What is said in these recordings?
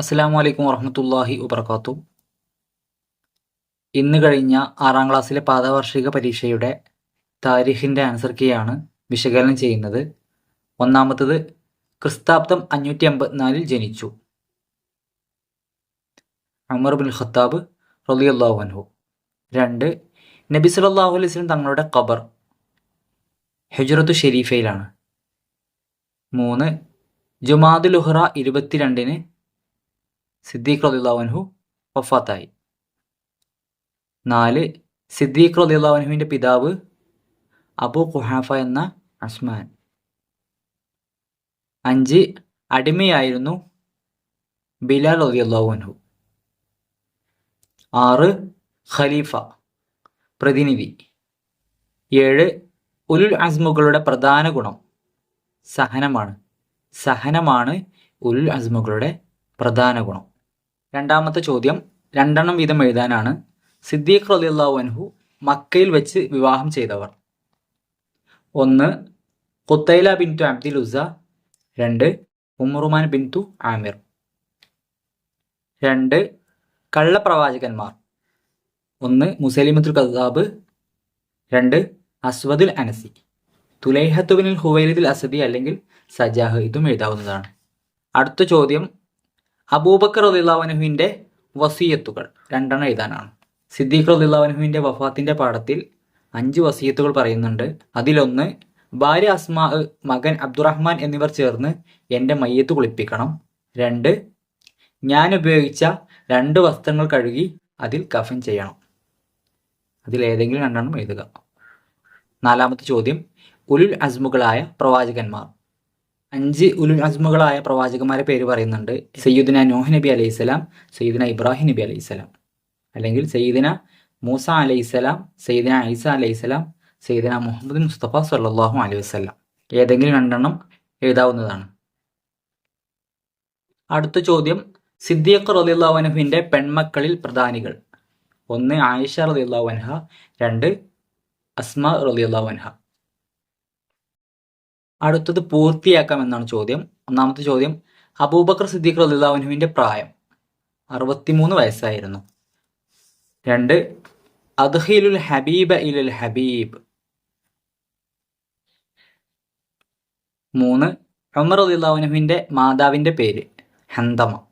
അസ്സാം വലൈക്കും വറഹമത്തല്ലാഹി വബർക്കാത്തു ഇന്ന് കഴിഞ്ഞ ആറാം ക്ലാസ്സിലെ പാദവാർഷിക പരീക്ഷയുടെ താരിഖിന്റെ ആൻസർ കീയാണ് വിശകലനം ചെയ്യുന്നത്. ഒന്നാമത്തത് ക്രിസ്താബ്ദം അഞ്ഞൂറ്റി അമ്പത്തിനാലിൽ ജനിച്ചു. അമർ ബിൻ ഖത്താബ് റലി അൻഹു. രണ്ട് നബി സല്ലല്ലാഹു അലൈഹി വസല്ലം തങ്ങളുടെ ഖബർ ഹുജറത്തു ഷെരീഫയിലാണ്. മൂന്ന് ജുമാദുൽ ഉഹ്റ ഇരുപത്തിരണ്ടിന് സിദ്ദീഖ് റലിള്ളാഹുൻഹു വഫാത്തായി. നാല് സിദ്ദീഖ് റലിള്ളാഹുൻഹുവിന്റെ പിതാവ് അബു ഖുഹാഫ എന്ന അസ്മാൻ. അഞ്ച് അടിമയായിരുന്നു ബിലാൽ റലിയല്ലാഹുൻഹു ആറ് ഖലീഫ പ്രതിനിധി. ഏഴ് ഉലുൽ അസ്മുകളുടെ പ്രധാന ഗുണം സഹനമാണ്. സഹനമാണ് ഉലുൽ അസ്മുകളുടെ പ്രധാന ഗുണം. രണ്ടാമത്തെ ചോദ്യം രണ്ടെണ്ണം വീതം എഴുതാനാണ്. സിദ്ദീഖ് റലിയല്ലാഹു അൻഹു മക്കയിൽ വെച്ച് വിവാഹം ചെയ്തവർ. ഒന്ന് കുത്തൈല ബിൻതു അബ്ദുൽ ഉസ രണ്ട് ഉമറുമാൻ ബിൻതു ആമിർ. രണ്ട് കള്ളപ്രവാചകന്മാർ ഒന്ന് മുസലിമത്തുൽ കസാബ് രണ്ട് അസ്വദുൽ അനസി. തുലൈഹത്തുബിനിൽ ഹുവൈലിദിൽ അസദി അല്ലെങ്കിൽ സജാഹ് ഇതും എഴുതാവുന്നതാണ്. അടുത്ത ചോദ്യം അബൂബക്കർ റലിള്ളാവനുഹുവിന്റെ വസീയത്തുകൾ രണ്ടെണ്ണം എഴുതാനാണ്. സിദ്ദീഖ് റലിള്ളാവനുഹുവിന്റെ വഫാത്തിന്റെ പാഠത്തിൽ അഞ്ച് വസീയത്തുകൾ പറയുന്നുണ്ട്. അതിലൊന്ന് ഭാര്യ അസ്മാ മകൻ അബ്ദുറഹ്മാൻ എന്നിവർ ചേർന്ന് എന്റെ മയ്യത്ത് കുളിപ്പിക്കണം. രണ്ട് ഞാൻ ഉപയോഗിച്ച രണ്ട് വസ്ത്രങ്ങൾ കഴുകി അതിൽ കഫൻ ചെയ്യണം. അതിൽ ഏതെങ്കിലും രണ്ടെണ്ണം എഴുതുക. നാലാമത്തെ ചോദ്യം ഉലുൽ അസ്മുകളായ പ്രവാചകന്മാർ അഞ്ച് ഉലുൽ അസ്മുകളായ പ്രവാചകന്മാരെ പേര് പറയുന്നുണ്ട്. സയ്യിദിന നോഹ് നബി അലൈഹി സ്വലാം സയ്യിദിന ഇബ്രാഹിം നബി അലൈഹി സ്വലാം. അല്ലെങ്കിൽ സയ്യിദിന മൂസ അലൈഹി സ്വലാം സയ്യിദിന ഐസ അലൈഹി സ്വലാം സയ്യിദിന മുഹമ്മദ് മുസ്തഫ സല്ലാഹു അലൈഹി വസ്ലാം ഏതെങ്കിലും രണ്ടെണ്ണം എഴുതാവുന്നതാണ്. അടുത്ത ചോദ്യം സിദ്ദീഖ് റലിള്ളാഹുവിന്റെ പെൺമക്കളിൽ പ്രധാനികൾ. ഒന്ന് ആയിഷ റലിള്ളാഹു അൻഹ രണ്ട് അസ്മ റലിള്ളാഹു അൻഹ. അടുത്തത് പൂർത്തിയാക്കാം എന്നാണ് ചോദ്യം. ഒന്നാമത്തെ ചോദ്യം അബൂബക്കർ സിദ്ദീഖ് റലിള്ളാഹുവിന്റെ പ്രായം അറുപത്തിമൂന്ന് വയസ്സായിരുന്നു. രണ്ട് അദ്ഹിലുൽ ഹബീബ ഇലുൽ ഹബീബ്. മൂന്ന് ഉമർ റലിള്ളാഹുവിന്റെ മാതാവിന്റെ പേര് ഹന്തമ.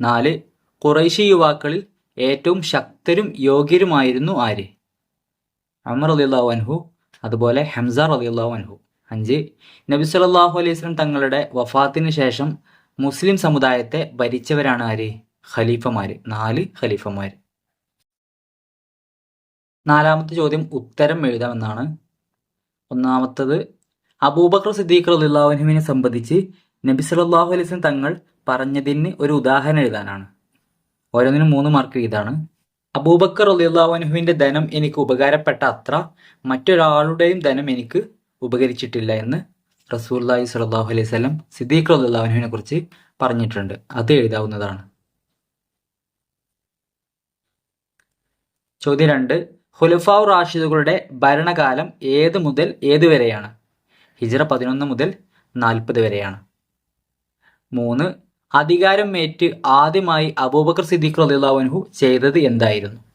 നാല് കുറേശി യുവാക്കളിൽ ഏറ്റവും ശക്തരും യോഗ്യരുമായിരുന്നു ആര്? അമർ അലിള്ളാഹു അൻഹു അതുപോലെ ഹംസ അലിള്ളാഹു അൻഹു. അഞ്ച്. നബി സല്ലല്ലാഹു അലൈഹി സ്വലം തങ്ങളുടെ വഫാത്തിന് ശേഷം മുസ്ലിം സമുദായത്തെ ഭരിച്ചവരാണ് ആര്? ഖലീഫമാര്. നാല് ഖലീഫമാർ നാലാമത്തെ ചോദ്യം ഉത്തരം എഴുതാമെന്നാണ്. ഒന്നാമത്തത് അബൂബക്കർ സിദ്ദീഖ് റലിള്ളാഹുവിനെ സംബന്ധിച്ച് നബി സല്ലല്ലാഹു അലൈഹി സ്വലം തങ്ങൾ പറഞ്ഞതിന് ഒരു ഉദാഹരണം എഴുതാനാണ്. ഓരോന്നിനും മൂന്ന് മാർക്ക് ഇതാണ് അബൂബക്കർ അലിയുള്ളാഹുവിന്റെ ധനം എനിക്ക് ഉപകാരപ്പെട്ട അത്ര മറ്റൊരാളുടെയും ധനം എനിക്ക് ഉപകരിച്ചിട്ടില്ല എന്ന് റസൂല്ലായി സലാഹു അലൈഹി സ്വലം സിദ്ദീഖ് അലിയുള്ളാഹുവിനെ കുറിച്ച് പറഞ്ഞിട്ടുണ്ട്. അത് എഴുതാവുന്നതാണ്. ചോദ്യം രണ്ട്. ഹുലഫാവ് റാഷിദുകളുടെ ഭരണകാലം ഏത് മുതൽ ഏത് വരെയാണ്? ഹിജറ പതിനൊന്ന് മുതൽ നാൽപ്പത് വരെയാണ്. മൂന്ന്. അധികാരം ഏറ്റ് ആദ്യമായി അബൂബക്കർ സിദ്ദീഖ് റലിള്ളാഹുൻഹു ചെയ്തത് എന്തായിരുന്നു?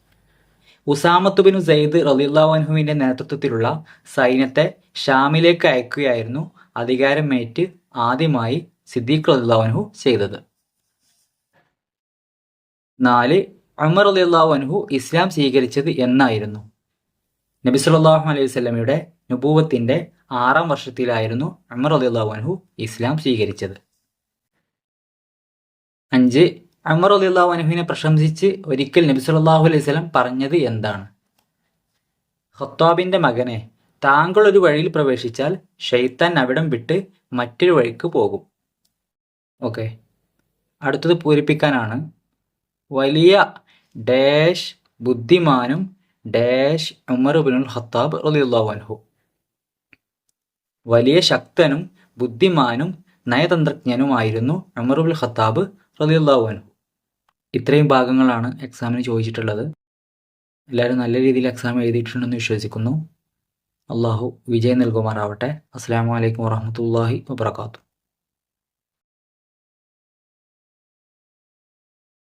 ഉസാമത്തുബിനു സെയ്ദ് റലിള്ളാഹുൻഹുവിന്റെ നേതൃത്വത്തിലുള്ള സൈന്യത്തെ ഷാമിലേക്ക് അയക്കുകയായിരുന്നു അധികാരമേറ്റ് ആദ്യമായി സിദ്ദീഖ് റലിള്ളാഹുൻഹു ചെയ്തത്. നാല് അമർ അലിള്ളാഹുൻഹു ഇസ്ലാം സ്വീകരിച്ചത് എന്നായിരുന്നു. നബി സല്ലല്ലാഹു അലൈഹി സ്വലമിയുടെ നുപൂവത്തിന്റെ ആറാം വർഷത്തിലായിരുന്നു അമർ അലിള്ളാഹുൻഹു ഇസ്ലാം സ്വീകരിച്ചത്. അഞ്ച് അമർ അലിള്ളാഹു അനുഹിനെ പ്രശംസിച്ച് ഒരിക്കൽ നബി സല്ലല്ലാഹു അലൈഹി സ്വലം പറഞ്ഞത് എന്താണ്? ഹത്താബിന്റെ മകനെ താങ്കൾ ഒരു വഴിയിൽ പ്രവേശിച്ചാൽ ഷെയ്ത്താൻ അവിടം വിട്ട് മറ്റൊരു വഴിക്ക് പോകും. ഓക്കെ. അടുത്തത് പൂരിപ്പിക്കാനാണ്. വലിയ ഡാഷ് ബുദ്ധിമാനും ഡാഷ് ഉമർ ബിനുൽ ഖത്താബ് റളിയല്ലാഹു അൻഹു. വലിയ ശക്തനും ബുദ്ധിമാനും നയതന്ത്രജ്ഞനുമായിരുന്നു ഉമർ ബിൻ ഖത്താബ് റളിയല്ലാഹു അൻഹു. ഇത്രയും ഭാഗങ്ങളാണ് എക്സാമിന് ചോദിച്ചിട്ടുള്ളത്. എല്ലാവരും നല്ല രീതിയിൽ എക്സാം എഴുതിയിട്ടുണ്ടെന്ന് വിശ്വസിക്കുന്നു. അള്ളാഹു വിജയം നൽകുമാറാവട്ടെ. അസ്സാം വലൈക്കും വാഹമത്തല്ലാഹി വാത്തു